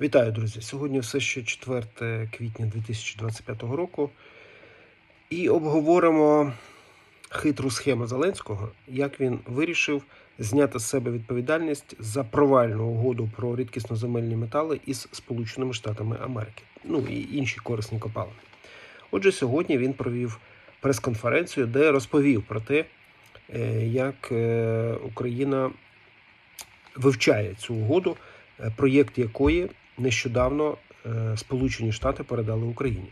Вітаю, друзі! Сьогодні все ще 4 квітня 2025 року. І обговоримо хитру схему Зеленського, як він вирішив зняти з себе відповідальність за провальну угоду про рідкісно-земельні метали із Сполученими Штатами Америки, ну і інші корисні копалини. Отже, сьогодні він провів прес-конференцію, де розповів про те, е, як е, Україна вивчає цю угоду, е, проєкт якої нещодавно е, Сполучені Штати передали Україні.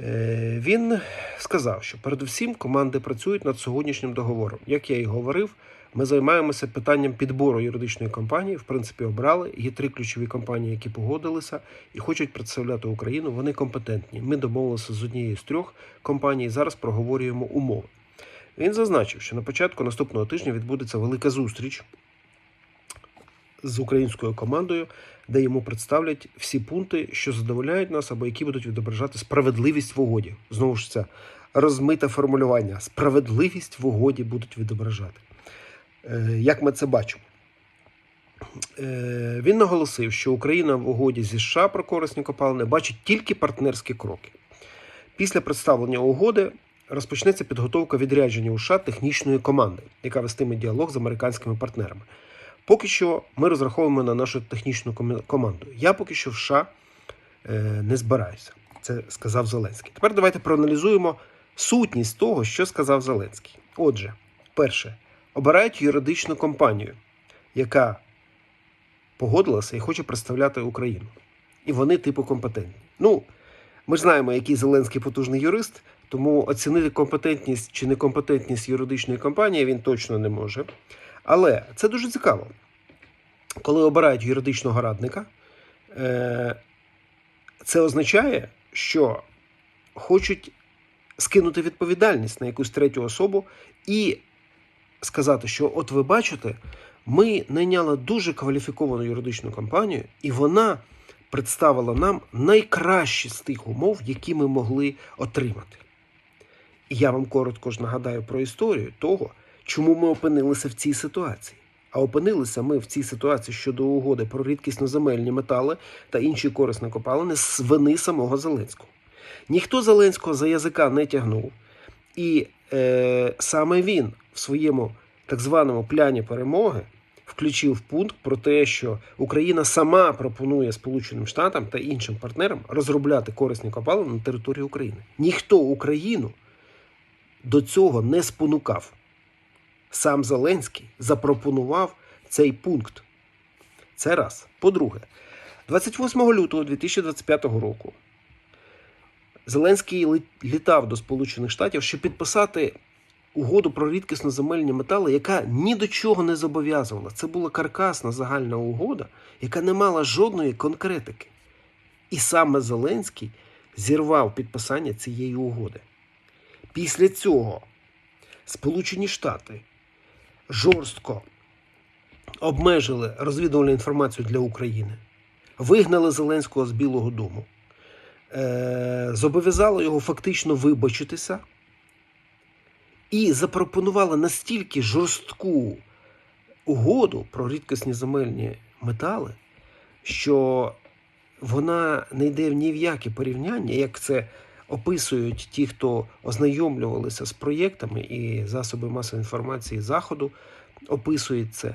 Е, Він сказав, що передусім команди працюють над сьогоднішнім договором. Як я і говорив, ми займаємося питанням підбору юридичної компанії. В принципі, обрали. Є три ключові компанії, які погодилися і хочуть представляти Україну. Вони компетентні. Ми домовилися з однією з трьох компаній. Зараз проговорюємо умови. Він зазначив, що на початку наступного тижня відбудеться велика зустріч з українською командою, де йому представлять всі пункти, що задовольняють нас, або які будуть відображати справедливість в угоді. Знову ж це розмите формулювання. Справедливість в угоді будуть відображати. Е, Як ми це бачимо? Е, Він наголосив, що Україна в угоді зі США про корисні копалини бачить тільки партнерські кроки. Після представлення угоди розпочнеться підготовка відрядження у США технічної команди, яка вестиме діалог з американськими партнерами. Поки що ми розраховуємо на нашу технічну команду. Я поки що в США е, не збираюся. Це сказав Зеленський. Тепер давайте проаналізуємо сутність того, що сказав Зеленський. Отже, перше, обирають юридичну компанію, яка погодилася і хоче представляти Україну. І вони, типу, компетентні. Ну, ми ж знаємо, який Зеленський потужний юрист, тому оцінити компетентність чи некомпетентність юридичної компанії він точно не може. Але це дуже цікаво. Коли обирають юридичного радника, е, це означає, що хочуть скинути відповідальність на якусь третю особу і сказати, що от ви бачите, ми найняли дуже кваліфіковану юридичну компанію, і вона представила нам найкращі з тих умов, які ми могли отримати. І я вам коротко ж нагадаю про історію того, чому ми опинилися в цій ситуації. А опинилися ми в цій ситуації щодо угоди про рідкісно-земельні метали та інші корисні копалини з вини самого Зеленського. Ніхто Зеленського за язика не тягнув, і е, саме він в своєму так званому пляні перемоги включив пункт про те, що Україна сама пропонує Сполученим Штатам та іншим партнерам розробляти корисні копалини на території України. Ніхто Україну до цього не спонукав. Сам Зеленський запропонував цей пункт. Це раз. По-друге, 28 лютого 2025 року Зеленський літав до Сполучених Штатів, щоб підписати угоду про рідкісно земельні метали, яка ні до чого не зобов'язувала. Це була каркасна загальна угода, яка не мала жодної конкретики. І саме Зеленський зірвав підписання цієї угоди. Після цього Сполучені Штати жорстко обмежили розвідувальну інформацію для України, вигнали Зеленського з Білого Дому, е- зобов'язали його фактично вибачитися і запропонували настільки жорстку угоду про рідкісні земельні метали, що вона не йде ні в яке порівняння, як це описують ті, хто ознайомлювалися з проєктами і засоби масової інформації Заходу, описують це.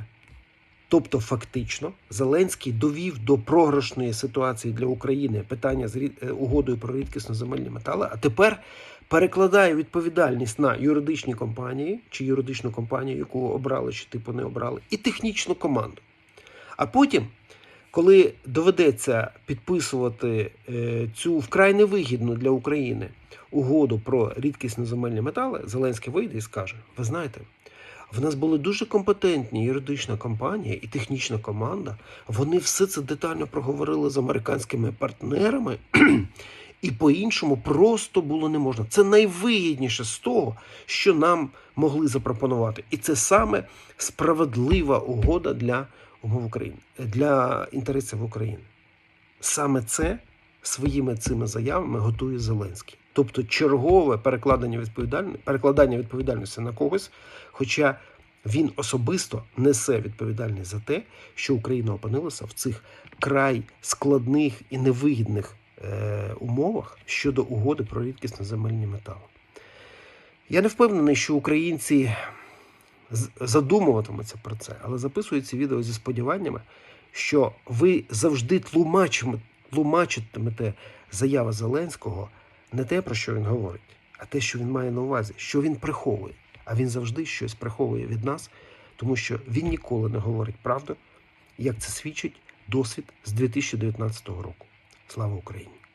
Тобто, фактично, Зеленський довів до програшної ситуації для України питання з е, угодою про рідкісно земельні метали, а тепер перекладає відповідальність на юридичні компанії, чи юридичну компанію, яку обрали, чи типу не обрали, і технічну команду. А потім, коли доведеться підписувати е, цю вкрай невигідну для України угоду про рідкісні земельні метали, Зеленський вийде і скаже: ви знаєте. В нас були дуже компетентні юридична компанія і технічна команда. Вони все це детально проговорили з американськими партнерами, і по-іншому просто було не можна. Це найвигідніше з того, що нам могли запропонувати. І це саме справедлива угода для умов України, для інтересів України. Саме це своїми цими заявами готує Зеленський. Тобто чергове перекладання відповідальності, перекладання відповідальності на когось, хоча Він особисто несе відповідальність за те, що Україна опинилася в цих край складних і невигідних е, умовах щодо угоди про рідкісні земельні метали. Я не впевнений, що українці задумуватимуться про це, але записую ці відео зі сподіваннями, що ви завжди тлумачитимете заяви Зеленського не те, про що він говорить, а те, що він має на увазі, що він приховує. А він завжди щось приховує від нас, тому що він ніколи не говорить правду, як це свідчить досвід з 2019 року. Слава Україні!